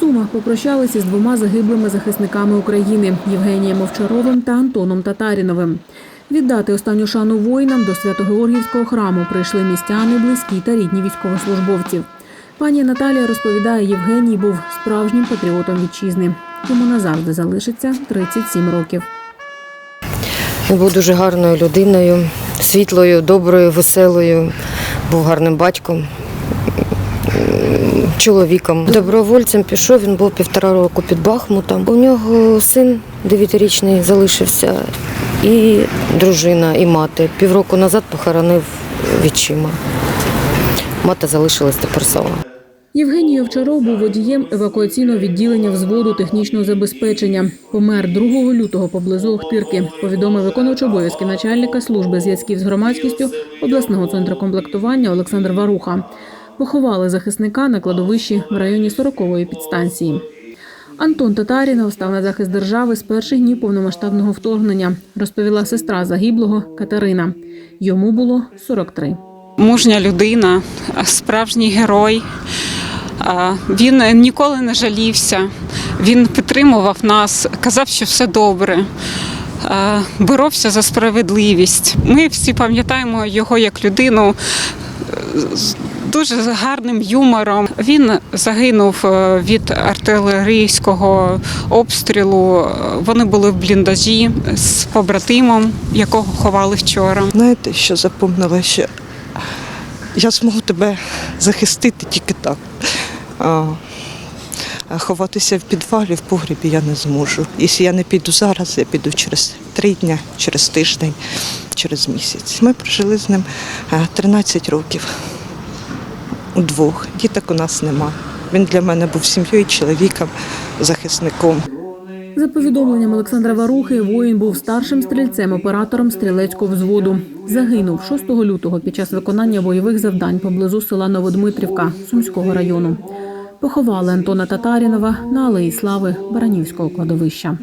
Сумах попрощалися з двома загиблими захисниками України Євгенієм Овчаровим та Антоном Татаріновим. Віддати останню шану воїнам до Свято-Георгіївського храму прийшли містяни, близькі та рідні військовослужбовців. Пані Наталія розповідає, Євгеній був справжнім патріотом вітчизни. Йому назавжди залишиться 37 років. Він був дуже гарною людиною, світлою, доброю, веселою, був гарним батьком, чоловіком. Добровольцем пішов, він був півтора року під Бахмутом. У нього син дев'ятирічний залишився, і дружина, і мати. Півроку назад похоронив відчима. Мати залишилась тепер сама. Євгеній Овчаров був водієм евакуаційного відділення взводу технічного забезпечення. Помер 2 лютого поблизу Охтирки, повідомив виконувач обов'язки начальника служби зв'язків з громадськістю обласного центру комплектування Олександр Варуха. Поховали захисника на кладовищі в районі 40-ї підстанції. Антон Татарінов став на захист держави з перших днів повномасштабного вторгнення, розповіла сестра загиблого Катерина. Йому було 43. мужня людина, справжній герой. Він ніколи не жалівся, він підтримував нас, казав, що все добре. Боровся за справедливість. Ми всі пам'ятаємо його як людину дуже гарним юмором. Він загинув е, від артилерійського обстрілу. Вони були в бліндажі з побратимом, якого ховали вчора. Знаєте, що запомнила, що я зможу тебе захистити тільки так. А, ховатися в підвалі, в погрібі я не зможу. Якщо я не піду зараз, я піду через три дні, через тиждень, через місяць. Ми прожили з ним е, 13 років. Удвох. Діток у нас нема. Він для мене був сім'єю, чоловіком, захисником. За повідомленням Олександра Варухи, воїн був старшим стрільцем-оператором стрілецького взводу. Загинув 6 лютого під час виконання бойових завдань поблизу села Новодмитрівка Сумського району. Поховали Антона Татарінова на Алеї Слави Баранівського кладовища.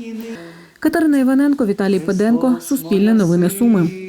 Катерина Іваненко, Віталій Педенко, Суспільне новини Суми.